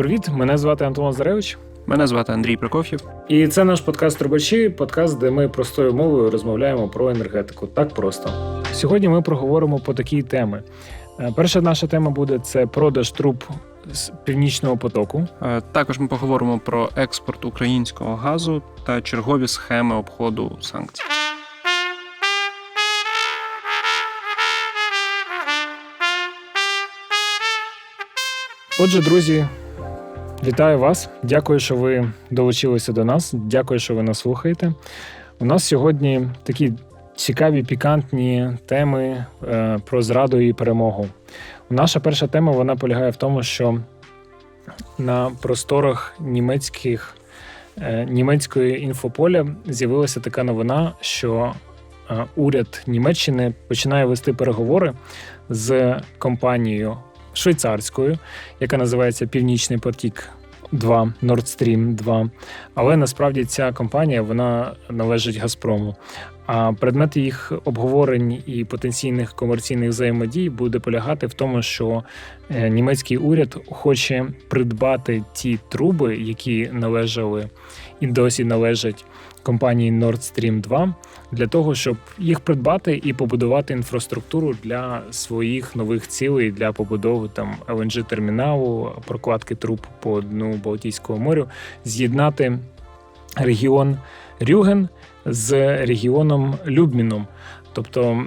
Привіт, мене звати Антон Лазаревич. Мене звати Андрій Прокоф'єв. І це наш подкаст Трубачі, подкаст, де ми простою мовою розмовляємо про енергетику. Так просто. Сьогодні ми проговоримо по такій теми. Е, Перша наша тема буде це продаж труб з північного потоку. Е, Також ми поговоримо про експорт українського газу та чергові схеми обходу санкцій. Отже, друзі, вітаю вас. Дякую, що ви долучилися до нас. Дякую, що ви нас слухаєте. У нас сьогодні такі цікаві пікантні теми е, про зраду і перемогу. Наша перша тема вона полягає в тому, що на просторах німецьких, е, німецької інфополя з'явилася така новина, що е, уряд Німеччини починає вести переговори з компанією швейцарською, яка називається Північний потік 2 Nord Stream 2. Але насправді ця компанія вона належить Газпрому. А предмет їх обговорень і потенційних комерційних взаємодій буде полягати в тому, що е, німецький уряд хоче придбати ті труби, які належали і досі належать компанії Nord Stream 2, для того, щоб їх придбати і побудувати інфраструктуру для своїх нових цілей для побудови там lng терміналу, прокладки труб по дну Балтійського морю, з'єднати регіон Рюген з регіоном Любміном, тобто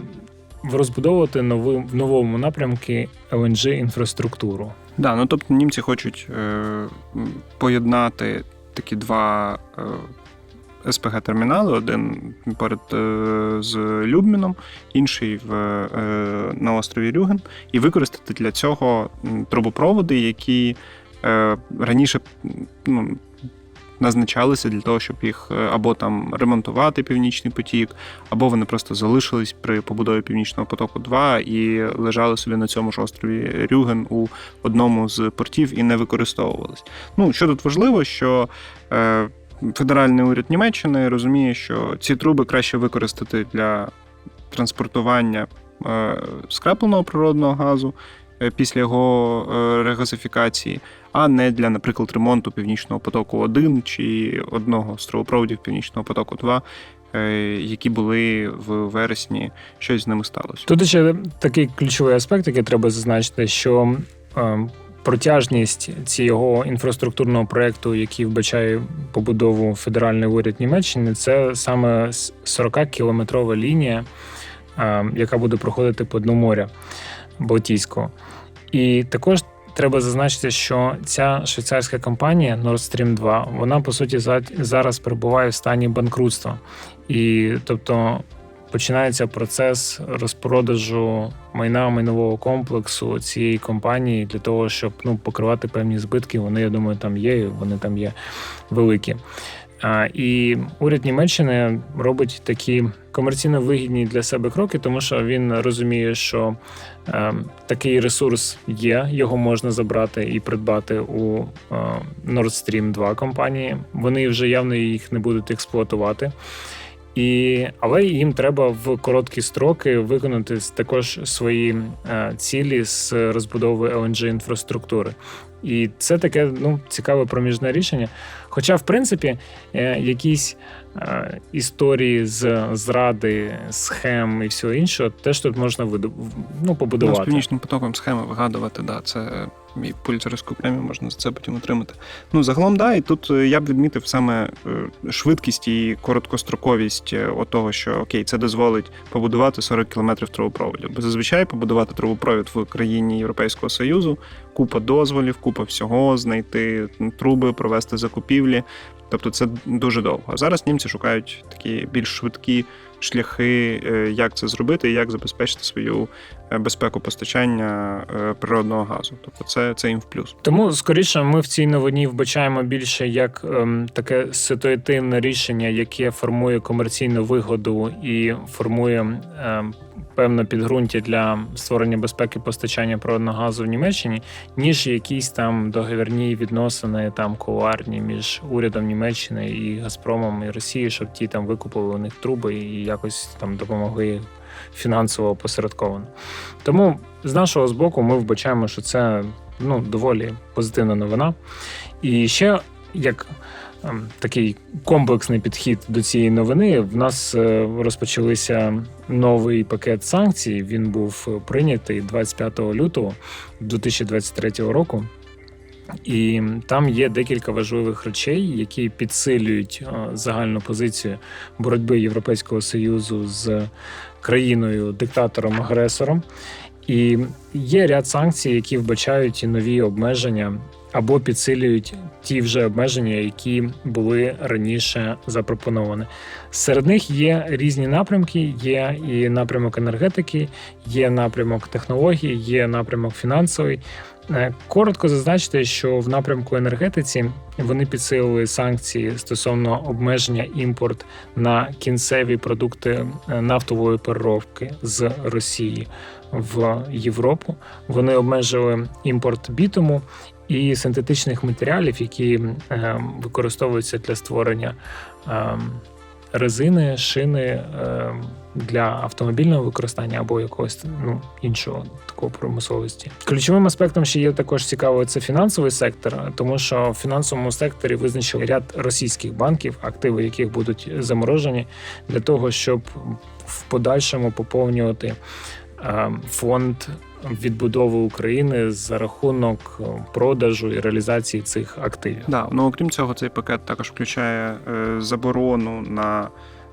розбудовувати нови, в новому напрямку lng інфраструктуру. Да, ну тобто німці хочуть е, поєднати такі два е, СПГ-термінали: один поряд е, з Любміном, інший в, е, на острові Рюген, і використати для цього трубопроводи, які е, раніше ну, назначалися для того, щоб їх або там ремонтувати північний потік, або вони просто залишились при побудові північного потоку 2 і лежали собі на цьому ж острові Рюген у одному з портів і не використовувались. Ну що тут важливо, що федеральний уряд Німеччини розуміє, що ці труби краще використати для транспортування е, скрапленого природного газу е, після його е, регазифікації, а не для, наприклад, ремонту Північного потоку 1 чи одного з трубопроводів Північного потоку 2, е, які були в вересні, щось з ними сталося. Тут ще такий ключовий аспект, який треба зазначити, що е, протяжність цього інфраструктурного проекту, який вбачає побудову федеральний уряд Німеччини, це саме 40-кілометрова лінія, е, яка буде проходити по дну моря Балтійського. І також треба зазначити, що ця швейцарська компанія Nord Stream 2, вона по суті за- зараз перебуває в стані банкрутства. І тобто починається процес розпродажу майна майнового комплексу цієї компанії для того, щоб ну, покривати певні збитки. Вони, я думаю, там є, вони там є великі. І уряд Німеччини робить такі комерційно вигідні для себе кроки, тому що він розуміє, що е, такий ресурс є, його можна забрати і придбати у е, Nord Stream 2 компанії. Вони вже явно їх не будуть експлуатувати. І, але їм треба в короткі строки виконати також свої е, цілі з розбудови lng інфраструктури. І це таке ну, цікаве проміжне рішення. Хоча, в принципі, е, якісь історії з зради, схем і всього іншого, теж тут можна виду, ну, Ну, з північним потоком схеми вигадувати, да, це і пульцерську премію можна за це потім отримати. Ну, загалом, да, і тут е, я б відмітив саме е, швидкість і короткостроковість е, того, що окей, це дозволить побудувати 40 кілометрів трубопроводів. Бо зазвичай побудувати трубопровід в країні Європейського Союзу, купа дозволів, купа всього, знайти труби, провести закупівлі. Тобто це дуже довго. А зараз німці шукають такі більш швидкі шляхи, е, як це зробити і як забезпечити свою е, безпеку постачання е, природного газу. Тобто це, це їм в плюс. Тому скоріше ми в цій новині вбачаємо більше як ем, таке ситуативне рішення, яке формує комерційну вигоду і формує ем, певне підґрунтя для створення безпеки постачання природного газу в Німеччині, ніж якісь там договірні відносини там кулуарні між урядом Німеччини і Газпромом і Росією, щоб ті там викупили у них труби і якось там допомогли фінансово посередковано. Тому з нашого з боку ми вбачаємо, що це ну, доволі позитивна новина. І ще як такий комплексний підхід до цієї новини, в нас е, розпочалися новий пакет санкцій. Він був прийнятий 25 лютого 2023 року. І там є декілька важливих речей, які підсилюють е, загальну позицію боротьби Європейського союзу з країною диктатором-агресором. І є ряд санкцій, які вбачають і нові обмеження або підсилюють ті вже обмеження, які були раніше запропоновані. Серед них є різні напрямки: є і напрямок енергетики, є напрямок технологій, є напрямок фінансовий. Е, Коротко зазначити, що в напрямку енергетиці вони підсилили санкції стосовно обмеження імпорт на кінцеві продукти е, нафтової переробки з Росії в Європу. Вони обмежили імпорт бітуму і синтетичних матеріалів, які е, використовуються для створення е, резини, шини е, для автомобільного використання або якогось ну, іншого такого промисловості. Ключовим аспектом ще є також цікаво це фінансовий сектор, тому що в фінансовому секторі визначили ряд російських банків, активи яких будуть заморожені для того, щоб в подальшому поповнювати фонд відбудови України за рахунок е, продажу і реалізації цих активів. Да, ну окрім цього, цей пакет також включає е, заборону на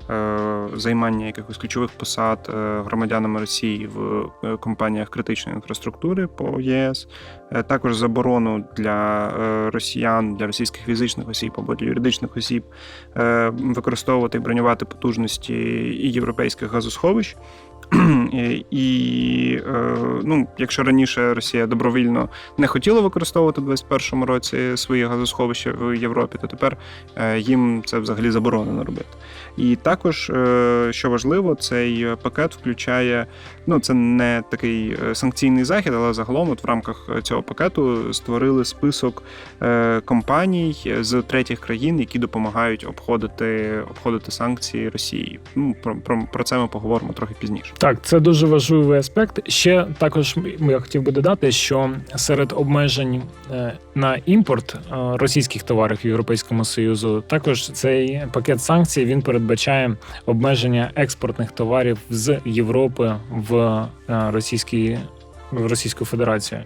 е, займання якихось ключових посад громадянами Росії в компаніях критичної інфраструктури по ЄС, також заборону для росіян, для російських фізичних осіб або для юридичних осіб використовувати і бронювати потужності і європейських газосховищ. І, е, ну, якщо раніше Росія добровільно не хотіла використовувати в 2021 році свої газосховища в Європі, то тепер е, їм це взагалі заборонено робити. І також, е, що важливо, цей пакет включає. Ну, це не такий е, санкційний захід, але загалом, от в рамках цього пакету створили список е, компаній з третіх країн, які допомагають обходити обходити санкції Росії. Ну про, про, про це ми поговоримо трохи пізніше. Так, це дуже важливий аспект. Ще також я хотів би додати, що серед обмежень е, на імпорт е, російських товарів в Європейському Союзу також цей пакет санкцій він передбачає обмеження експортних товарів з Європи в е, російські в Російську Федерацію.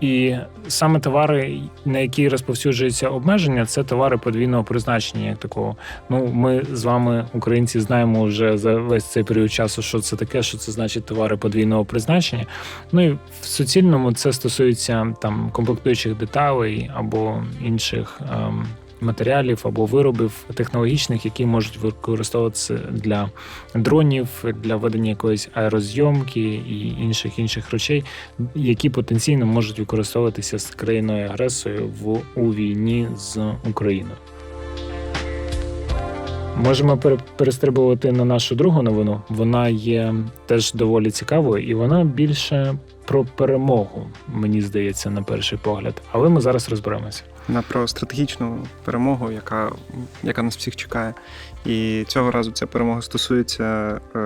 І саме товари, на які розповсюджується обмеження, це товари подвійного призначення, як такого. Ну, ми з вами, українці, знаємо вже за весь цей період часу, що це таке, що це значить товари подвійного призначення. Ну і в суцільному це стосується там комплектуючих деталей або інших. Ем, Матеріалів або виробів технологічних, які можуть використовуватися для дронів, для ведення якоїсь аерозйомки і інших інших речей, які потенційно можуть використовуватися з країною агресорою в у війні з Україною. Можемо пере- перестрибувати на нашу другу новину. Вона є теж доволі цікавою, і вона більше про перемогу, мені здається, на перший погляд. Але ми зараз розберемося. На про стратегічну перемогу, яка, яка нас всіх чекає. І цього разу ця перемога стосується е,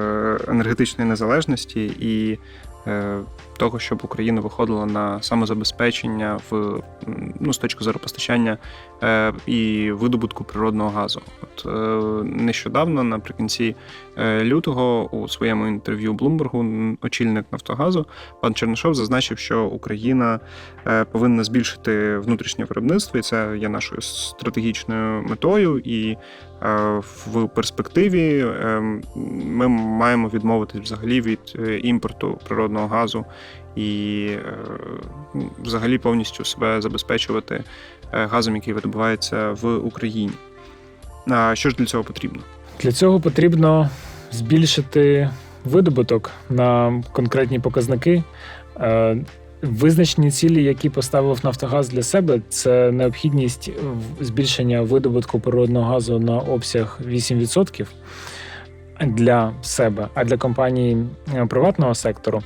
енергетичної незалежності і е, того, щоб Україна виходила на самозабезпечення в ну, з точки зору постачання е, і видобутку природного газу. От е, нещодавно, наприкінці е, лютого, у своєму інтерв'ю Блумбергу, очільник Нафтогазу, пан Чернишов зазначив, що Україна повинна збільшити внутрішнє виробництво, і це є нашою стратегічною метою. І в перспективі ми маємо відмовитись взагалі від імпорту природного газу і е, взагалі повністю себе забезпечувати е, газом, який видобувається в Україні. Що ж для цього потрібно? Для цього потрібно збільшити видобуток на конкретні показники. Е, Визначені цілі, які поставив Нафтогаз для себе, це необхідність збільшення видобутку природного газу на обсяг 8% для себе, а для компаній приватного сектору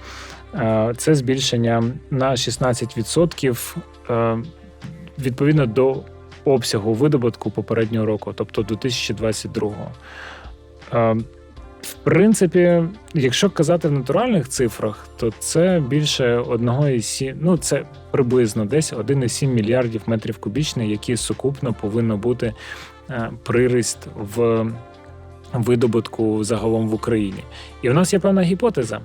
це збільшення на 16% е, відповідно до обсягу видобутку попереднього року, тобто 2022. Е, В принципі, якщо казати в натуральних цифрах, то це більше 1,7, ну це приблизно десь 1,7 мільярдів метрів кубічних, які сукупно повинно бути е, приріст в видобутку загалом в Україні. І в нас є певна гіпотеза, е,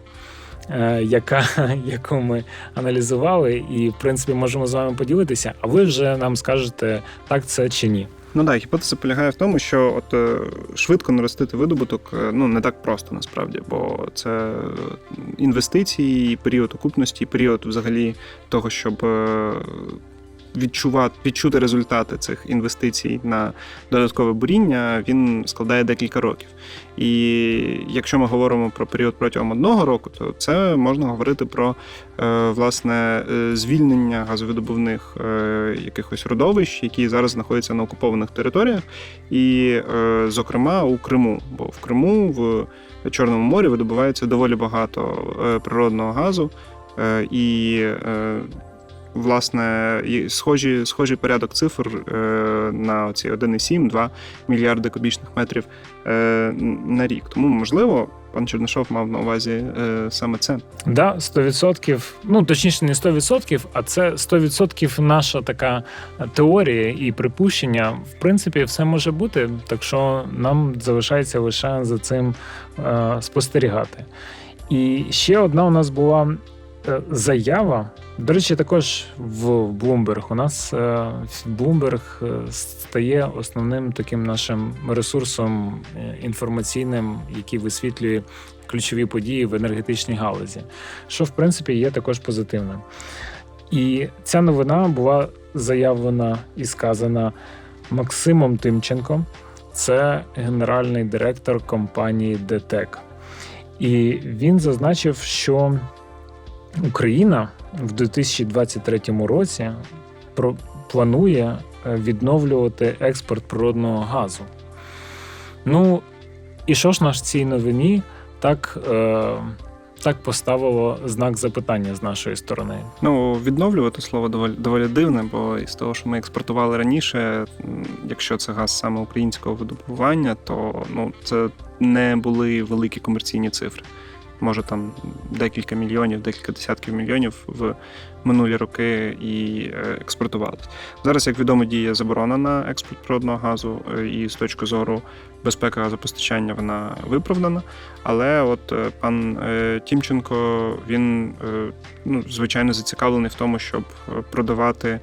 яка, яку ми аналізували, і в принципі можемо з вами поділитися. А ви вже нам скажете, так це чи ні. Ну так, гіпотеза полягає в тому, що от е, швидко наростити видобуток е, ну не так просто насправді, бо це інвестиції, період окупності, період взагалі того, щоб е, відчувати відчути результати цих інвестицій на додаткове буріння, він складає декілька років. І якщо ми говоримо про період протягом одного року, то це можна говорити про е, власне е, звільнення газовидобувних е, якихось родовищ, які зараз знаходяться на окупованих територіях, і, зокрема, у Криму. Бо в Криму в Чорному морі видобувається доволі багато природного газу, і власне і схожі, схожий порядок цифр е, на ці 1,7-2 мільярди кубічних метрів е, на рік. Тому можливо. Пан Чернишов мав на увазі е, саме це. Да, 100%, ну точніше, не 100%, а це 100% наша така теорія і припущення. В принципі, все може бути, так що нам залишається лише за цим е, спостерігати. І ще одна у нас була е, заява. До речі, також в Bloomberg. У нас е, Bloomberg е, стає основним таким нашим ресурсом е, інформаційним, який висвітлює ключові події в енергетичній галузі, що в принципі є також позитивним. І ця новина була заявлена і сказана Максимом Тимченком, це генеральний директор компанії ДТЕК. І він зазначив, що Україна в 2023 році планує е, відновлювати експорт природного газу. Ну, і що ж наш цій новині так, е, так поставило знак запитання з нашої сторони? Ну, відновлювати слово доволі доволі дивне, бо із того, що ми експортували раніше, якщо це газ саме українського видобування, то ну це не були великі комерційні цифри. Може там декілька мільйонів, декілька десятків мільйонів в минулі роки і е, експортувалися. Зараз, як відомо, діє заборона на експорт природного газу, е, і з точки зору безпеки газопостачання вона виправдана. Але от е, пан Тімченко він ну, звичайно зацікавлений в тому, щоб продавати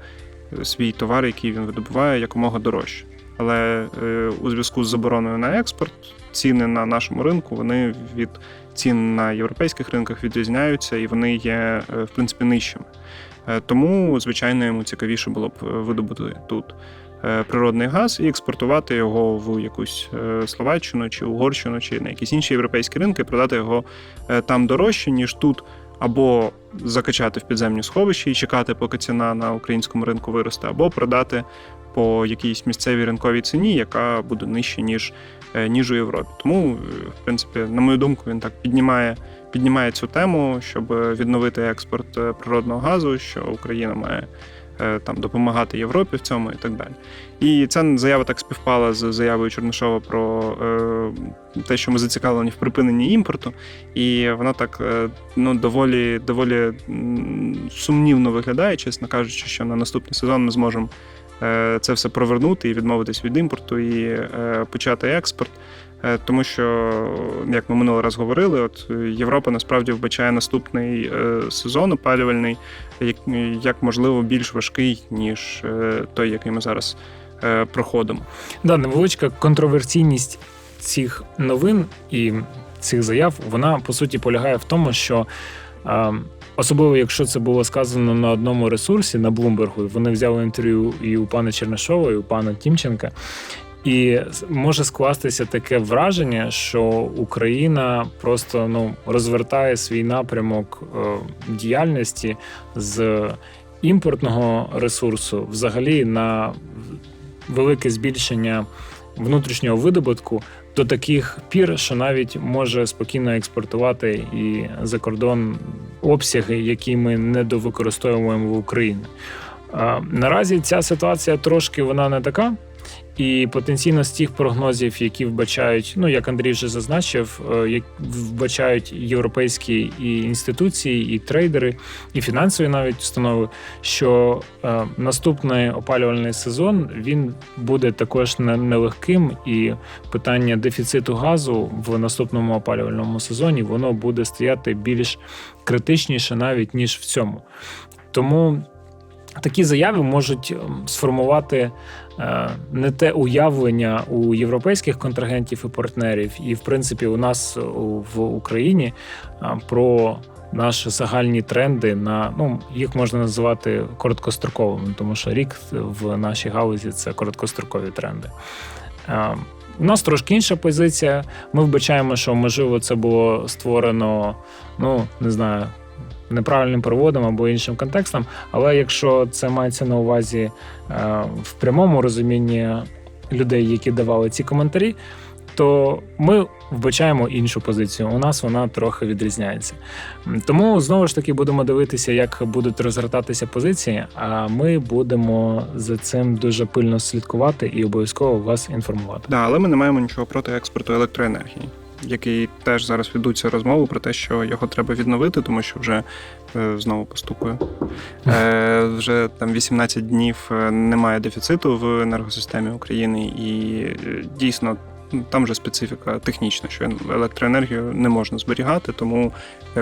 свій товар, який він видобуває, якомога дорожче. Але у зв'язку з забороною на експорт ціни на нашому ринку вони від цін на європейських ринках відрізняються і вони є е, в принципі нижчими. Е, Тому, звичайно, йому цікавіше було б е, видобути тут природний газ і експортувати його в якусь Словаччину чи Угорщину, чи на якісь інші європейські ринки, продати його там дорожче, ніж тут, або закачати в підземні сховища і чекати, поки ціна на українському ринку виросте, або продати по якійсь місцевій ринковій ціні, яка буде нижче, ніж, ніж у Європі. Тому, е, в принципі, на мою думку, він так піднімає, піднімає цю тему, щоб е, відновити експорт е, природного газу, що Україна має е, там допомагати Європі в цьому і так далі. І ця заява так співпала з заявою Чернишова про е, те, що ми зацікавлені в припиненні імпорту, і вона так е, ну доволі доволі сумнівно виглядає, чесно кажучи, що на наступний сезон ми зможемо е, це все провернути і відмовитись від імпорту і е, почати експорт. Е, Тому що, як ми минулий раз говорили, от е, Європа насправді вбачає наступний е, сезон опалювальний, як, можливо більш важкий, ніж е, той, який ми зараз е, проходимо. Да, невеличка контроверсійність цих новин і цих заяв, вона по суті полягає в тому, що е, особливо якщо це було сказано на одному ресурсі на Блумбергу, вони взяли інтерв'ю і у пана Чернишова, і у пана Тімченка. І може скластися таке враження, що Україна просто ну розвертає свій напрямок е, діяльності з імпортного ресурсу взагалі на велике збільшення внутрішнього видобутку до таких пір, що навіть може спокійно експортувати і за кордон обсяги, які ми недовикористовуємо в Україні. Наразі ця ситуація трошки вона не така. І потенційно з тих прогнозів, які вбачають, ну як Андрій вже зазначив, е, як вбачають європейські і інституції, і трейдери, і фінансові навіть установи, що е, наступний опалювальний сезон він буде також нелегким, і питання дефіциту газу в наступному опалювальному сезоні воно буде стояти більш критичніше навіть ніж в цьому. Тому такі заяви можуть ем, сформувати е, не те уявлення у європейських контрагентів і партнерів, і в принципі у нас в Україні е, про наші загальні тренди на ну їх можна називати короткостроковими, тому що рік в нашій галузі це короткострокові тренди. Е, У нас трошки інша позиція. Ми вбачаємо, що можливо це було створено, ну не знаю, неправильним переводом або іншим контекстом. Але якщо це мається на увазі е, в прямому розумінні людей, які давали ці коментарі, то ми вбачаємо іншу позицію. У нас вона трохи відрізняється. Тому знову ж таки будемо дивитися, як будуть розгортатися позиції. А ми будемо за цим дуже пильно слідкувати і обов'язково вас інформувати. Да, але ми не маємо нічого проти експорту електроенергії, який теж зараз ведуться розмови про те, що його треба відновити, тому що вже е, знову постукую. Е, вже там 18 днів е, немає дефіциту в енергосистемі України, і дійсно. ну, Там же специфіка технічна, що електроенергію не можна зберігати, тому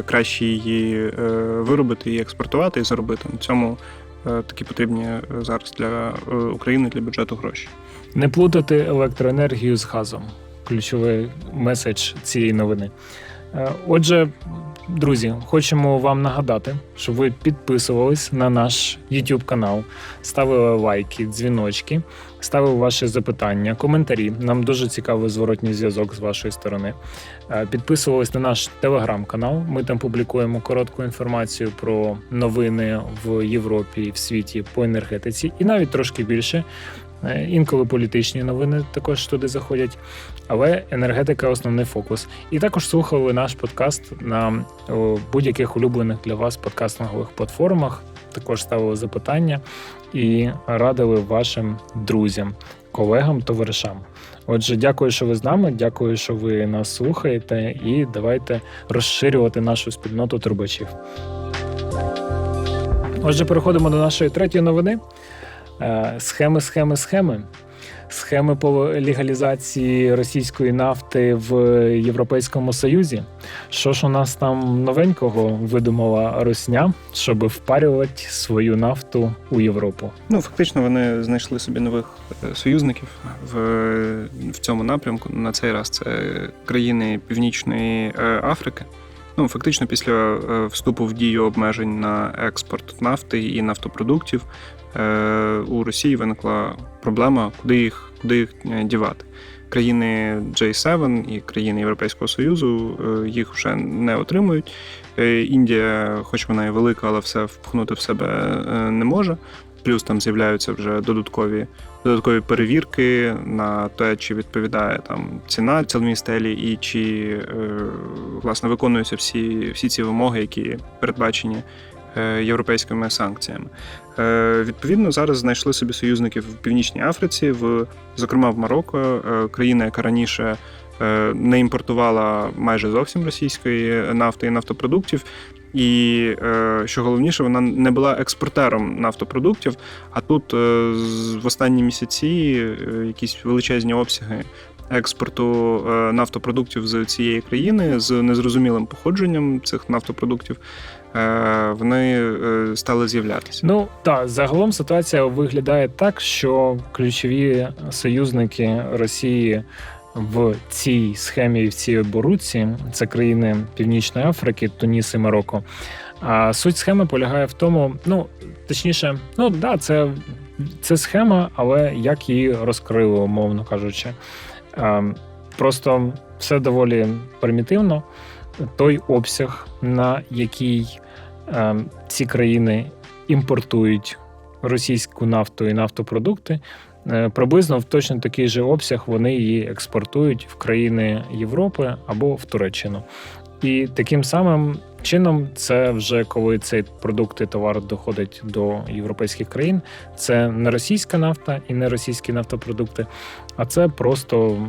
краще її виробити і експортувати і заробити. На цьому такі потрібні зараз для України для бюджету гроші. Не плутати електроенергію з газом. Ключовий меседж цієї новини. Е, Отже, друзі, хочемо вам нагадати, щоб ви підписувались на наш YouTube канал, ставили лайки, дзвіночки, ставили ваші запитання, коментарі. Нам дуже цікавий зворотній зв'язок з вашої сторони. Е, Підписувались на наш телеграм-канал. Ми там публікуємо коротку інформацію про новини в Європі і в світі по енергетиці, і навіть трошки більше. Е, Інколи політичні новини також туди заходять, але енергетика основний фокус. І також слухали наш подкаст на будь-яких улюблених для вас подкастингових платформах. Також ставили запитання і радили вашим друзям, колегам, товаришам. Отже, дякую, що ви з нами. Дякую, що ви нас слухаєте, і давайте розширювати нашу спільноту трубачів. Отже, переходимо до нашої третьої новини. Е, Схеми, схеми, схеми. Схеми по легалізації російської нафти в Європейському Союзі. Що ж у нас там новенького видумала Росня, щоб впарювати свою нафту у Європу? Ну, фактично, вони знайшли собі нових е, союзників в, в цьому напрямку. На цей раз це країни Північної е, Африки. Ну, фактично, після е, вступу в дію обмежень на експорт нафти і нафтопродуктів е, у Росії виникла проблема, куди їх, куди їх е, дівати. Країни J7 і країни Європейського Союзу їх вже не отримують. Індія, хоч вона і велика, але все впхнути в себе не може. Плюс там з'являються вже додаткові додаткові перевірки на те, чи відповідає там ціна цілмій стелі, і чи е, власне виконуються всі, всі ці вимоги, які передбачені е, європейськими санкціями. Е, Відповідно, зараз знайшли собі союзників в Північній Африці, в зокрема в Марокко, е, країна, яка раніше. Не імпортувала майже зовсім російської нафти і нафтопродуктів, і е, що головніше, вона не була експортером нафтопродуктів. А тут е, в останні місяці е, якісь величезні обсяги експорту нафтопродуктів з цієї країни з незрозумілим походженням цих нафтопродуктів. Вони стали з'являтися. Ну так, загалом ситуація виглядає так, що ключові союзники Росії в цій схемі і в цій оборудці це країни Північної Африки, Туніс і Марокко. А суть схеми полягає в тому, ну точніше, ну да, це, це схема, але як її розкрили, умовно кажучи. Просто все доволі примітивно. Той обсяг, на який ці країни імпортують російську нафту і нафтопродукти. Е, Приблизно в точно такий же обсяг вони її експортують в країни Європи або в Туреччину. І таким самим чином, це вже коли цей продукт і товар доходить до європейських країн. Це не російська нафта і не російські нафтопродукти, а це просто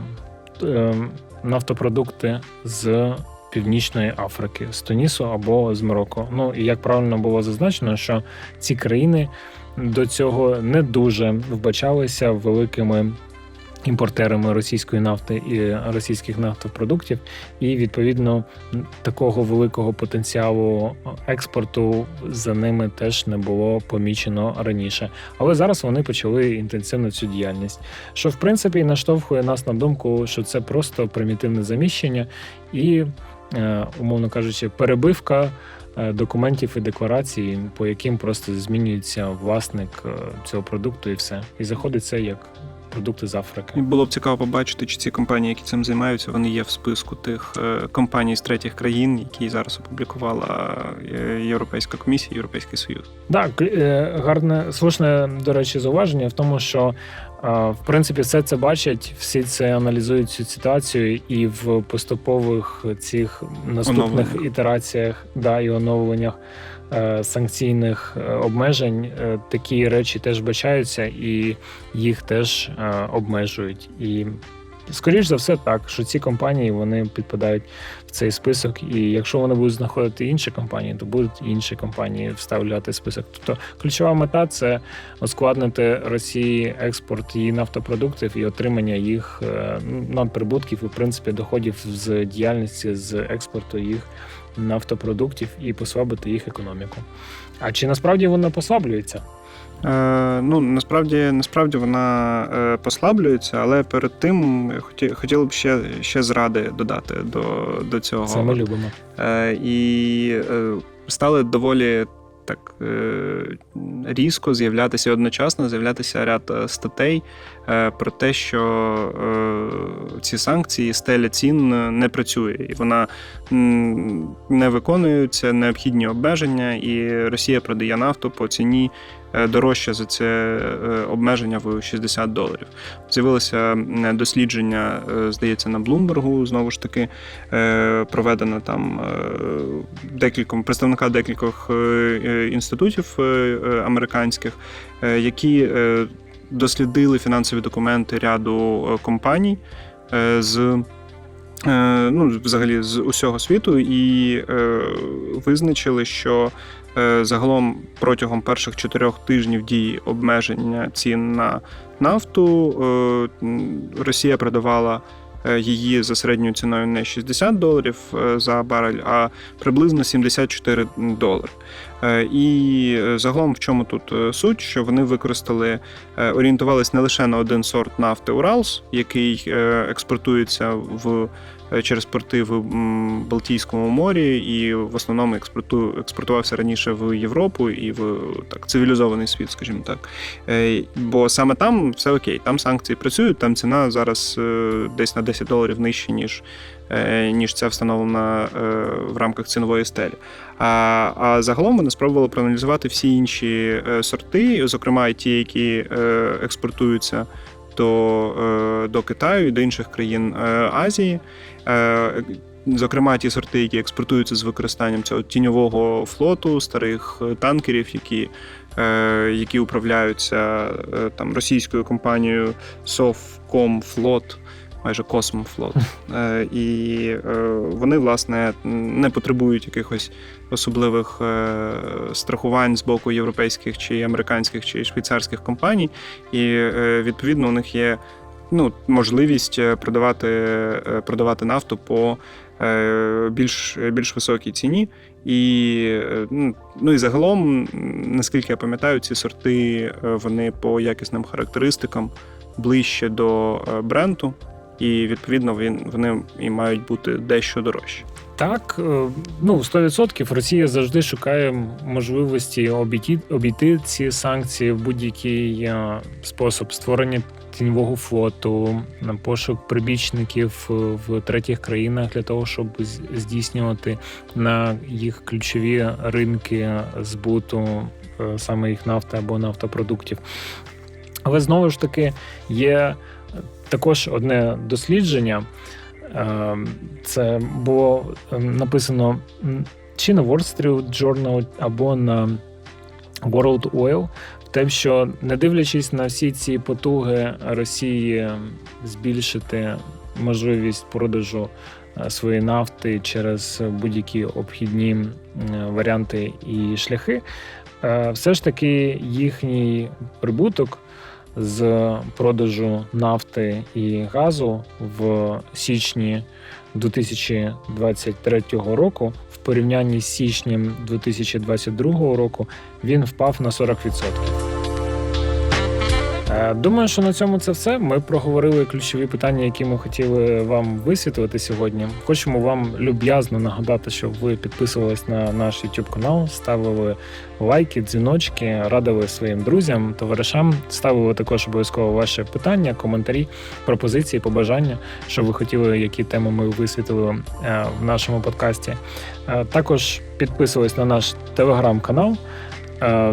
е, нафтопродукти з Північної Африки, з Тунісу або з Марокко. Ну і як правильно було зазначено, що ці країни до цього не дуже вбачалися великими імпортерами російської нафти і російських нафтопродуктів, і відповідно такого великого потенціалу експорту за ними теж не було помічено раніше. Але зараз вони почали інтенсивно цю діяльність, що в принципі наштовхує нас на думку, що це просто примітивне заміщення і, е, умовно кажучи, перебивка. е, Документів і декларацій, по яким просто змінюється власник е, цього продукту, і все. І заходить це як продукти з Африки. Було б цікаво побачити, чи ці компанії, які цим займаються, вони є в списку тих е, компаній з третіх країн, які зараз опублікувала е, Європейська комісія, Європейський Союз. Так, е, гарне, слушне, до речі, зауваження в тому, що е, в принципі все це бачать, всі це аналізують цю ситуацію, і в поступових цих наступних Оновленнях. ітераціях да, і оновленнях е, санкційних е, обмежень е, такі речі теж бачаються, і їх теж обмежують. І скоріш за все, так, що ці компанії вони підпадають в цей список, і якщо вони будуть знаходити інші компанії, то будуть інші компанії вставляти список. Тобто ключова мета це ускладнити Росії експорт її нафтопродуктів і отримання їх е, надприбутків і в принципі доходів з діяльності з експорту їх нафтопродуктів і послабити їх економіку. А чи насправді вона послаблюється? Е, ну насправді насправді вона е, послаблюється, але перед тим хоті, хотіли б ще, ще зради додати до, до цього. Це ми любимо. Е, і е, стали доволі так е, різко з'являтися одночасно, з'являтися ряд е, статей е, про те, що е, ці санкції, стеля цін е, не працює, і вона не виконуються необхідні обмеження, і Росія продає нафту по ціні. Е, Дорожче за це е, обмеження в 60 доларів. З'явилося дослідження, е, здається, на Блумбергу, знову ж таки, проведено там декільком представника декількох інститутів американських, які дослідили фінансові документи ряду компаній з. Ну, взагалі з усього світу, і е, визначили, що загалом протягом перших чотирьох тижнів дії обмеження цін на нафту е, Росія продавала е, її за середньою ціною не 60 доларів е, за барель, а приблизно 74 долари. Е, І е, загалом в чому тут е, суть, що вони використали, е, орієнтувались не лише на один сорт нафти Уралс, який е, експортується в е, через порти в Балтійському морі, і в основному експорту, експортувався раніше в Європу і в так цивілізований світ, скажімо так. Е, Бо саме там все окей, там санкції працюють, там ціна зараз е, десь на 10 доларів нижче, ніж, е, ніж ця встановлена е, в рамках цінової стелі. А, а загалом вони спробували проаналізувати всі інші е, сорти, зокрема і ті, які е, експортуються до, е, до Китаю і до інших країн е, Азії. Е, Зокрема, ті сорти, які експортуються з використанням цього тіньового флоту, старих е, танкерів, які, е, які управляються там російською компанією Совкомфлот, майже Космофлот. Е, і е, вони, власне, не потребують якихось особливих е, страхувань з боку європейських чи американських чи швейцарських компаній, і е, відповідно у них є ну, можливість е, продавати, е, продавати нафту по е, більш, більш високій ціні. І, ну, ну і загалом, наскільки я пам'ятаю, ці сорти вони по якісним характеристикам ближче до бренду, і відповідно він, вони і мають бути дещо дорожчі. Так, ну 100% Росія завжди шукає можливості обійти, обійти ці санкції в будь-який спосіб створення тіньового флоту, на пошук прибічників е, в третіх країнах для того, щоб здійснювати на їх ключові ринки збуту е, саме їх нафти або нафтопродуктів. Але знову ж таки є також одне дослідження. Е, Це було написано чи на Wall Street Journal, або на World Oil. Те, що не дивлячись на всі ці потуги Росії збільшити можливість продажу е, своєї нафти через будь-які обхідні варіанти і шляхи, е, все ж таки їхній прибуток з продажу нафти і газу в січні 2023 року порівнянні з січнем 2022 року він впав на 40%. Е, Думаю, що на цьому це все. Ми проговорили ключові питання, які ми хотіли вам висвітлити сьогодні. Хочемо вам люб'язно нагадати, щоб ви підписувались на наш YouTube канал, ставили лайки, дзвіночки, радили своїм друзям, товаришам, ставили також обов'язково ваші питання, коментарі, пропозиції, побажання, що ви хотіли, які теми ми висвітлили е, в нашому подкасті. Е, Також підписувались на наш телеграм-канал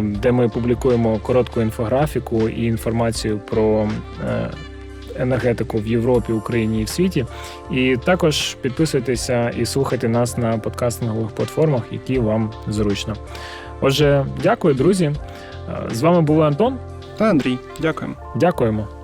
де ми публікуємо коротку інфографіку і інформацію про е, енергетику в Європі, Україні і в світі. І також підписуйтеся і слухайте нас на подкастингових платформах, які вам зручно. Отже, дякую, друзі. Е, З вами був Антон. Та Андрій, дякуємо. Дякуємо.